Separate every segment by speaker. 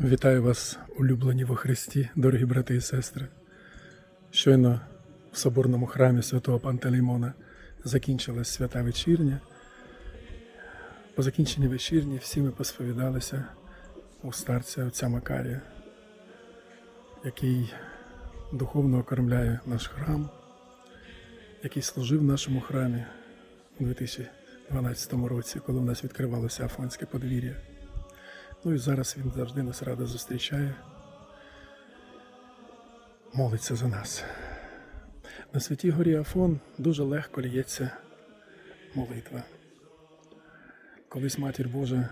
Speaker 1: Вітаю вас, улюблені во Христі, дорогі брати і сестри. Щойно в соборному храмі святого Пантелеймона закінчилась свята вечірня. По закінченні вечірні всі ми посповідалися у старця отця Макарія, який духовно окормляє наш храм, який служив в нашому храмі у 2012 році, коли в нас відкривалося Афонське подвір'я. Ну і зараз він завжди нас радо зустрічає, молиться за нас. На святій горі Афон дуже легко лється молитва. Колись Матір Божа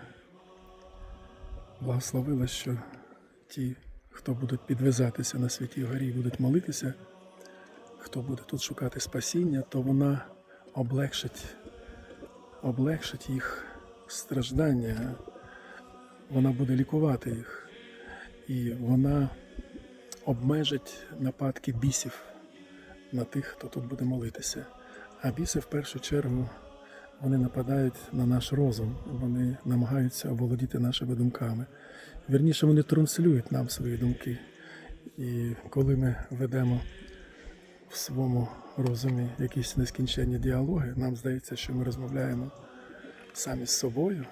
Speaker 1: благословила, що ті, хто будуть підвязатися на святій горі будуть молитися, хто буде тут шукати спасіння, то вона облегшить, облегшить їх страждання вона буде лікувати їх, і вона обмежить нападки бісів на тих, хто тут буде молитися. А біси в першу чергу вони нападають на наш розум, вони намагаються оволодіти нашими думками. Вірніше, вони транслюють нам свої думки. І коли ми ведемо в своєму розумі якісь нескінченні діалоги, нам здається, що ми розмовляємо самі з собою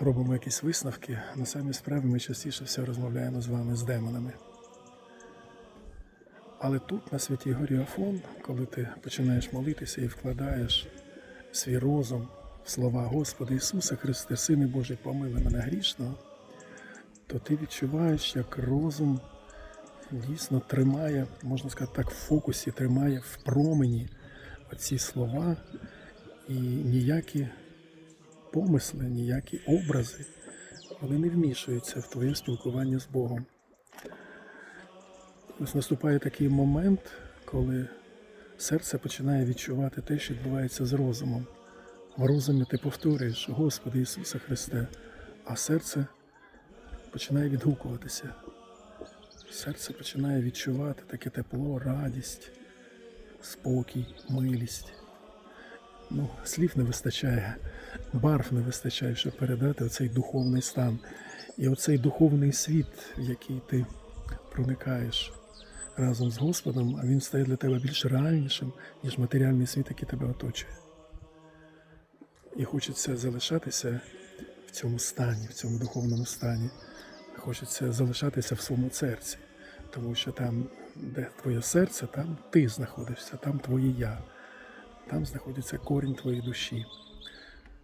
Speaker 1: робимо якісь висновки, на самі справи ми частіше все розмовляємо з вами з демонами. Але тут, на святій горі Афон, коли ти починаєш молитися і вкладаєш свій розум в слова Господа Ісуса Христе, Сини Божий, помили мене грішного, то ти відчуваєш, як розум дійсно тримає, можна сказати так, в фокусі, тримає в промені оці слова і ніякі помисли, ніякі образи, вони не вмішуються в твоє спілкування з Богом. Ось наступає такий момент, коли серце починає відчувати те, що відбувається з розумом. В розумі ти повторюєш, Господи Ісуса Христе, а серце починає відгукуватися. Серце починає відчувати таке тепло, радість, спокій, милість. Ну, слів не вистачає, барв не вистачає, щоб передати оцей духовний стан. І оцей духовний світ, в який ти проникаєш разом з Господом, а він стає для тебе більш реальнішим, ніж матеріальний світ, який тебе оточує. І хочеться залишатися в цьому стані, в цьому духовному стані. Хочеться залишатися в своєму серці, тому що там, де твоє серце, там ти знаходишся, там твоє я. Там знаходиться корінь твоєї душі,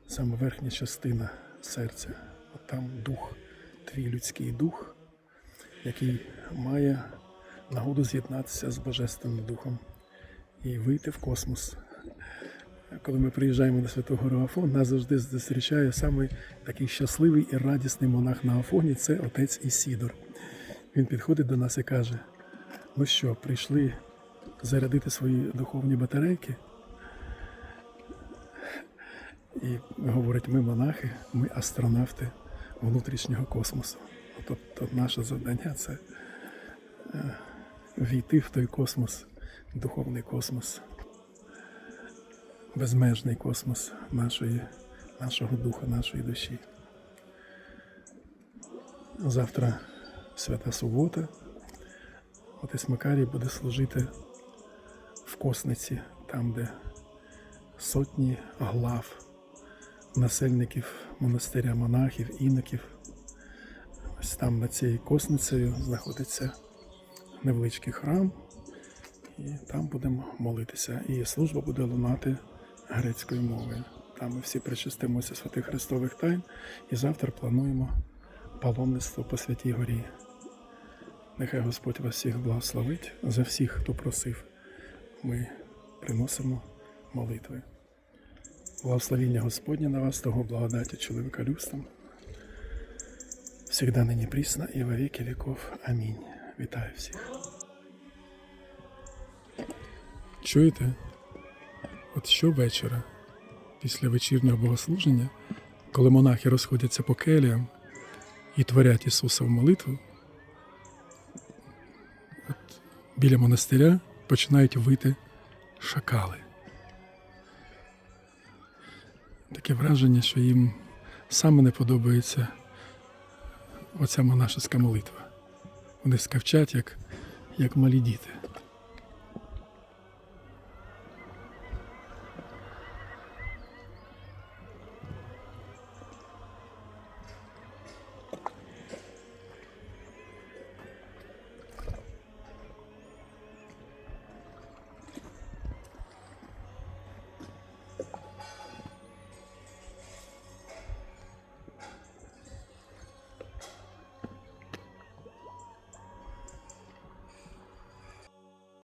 Speaker 1: саме верхня частина серця. От там дух, твій людський дух, який має нагоду з'єднатися з Божественним Духом і вийти в космос. Коли ми приїжджаємо на Святого Гору Афон, нас завжди зустрічає самий такий щасливий і радісний монах на Афоні це отець Ісідор. Він підходить до нас і каже: ну що, прийшли зарядити свої духовні батарейки? І говорить, ми монахи, ми астронавти внутрішнього космосу. Тобто наше завдання це е, війти в той космос, духовний космос, безмежний космос нашої, нашого духа, нашої душі. Завтра свята субота. Отець Макарій буде служити в косниці, там, де сотні глав насельників монастиря монахів, іноків. Ось там над цією косницею знаходиться невеличкий храм, і там будемо молитися. І служба буде лунати грецькою мовою. Там ми всі причастимося святих Христових тайн і завтра плануємо паломництво по Святій Горі. Нехай Господь вас всіх благословить за всіх, хто просив. Ми приносимо молитви. Благословіння Господня на вас, того благодаті чоловіка люстом. Всегда нині прісно і во віки віков. Амінь. Вітаю всіх. Чуєте? От щовечора, після вечірнього богослуження, коли монахи розходяться по келіям і творять Ісуса в молитву, от біля монастиря починають вити шакали. Таке враження, що їм саме не подобається оця монашеська молитва. Вони скавчать, як, як малі діти.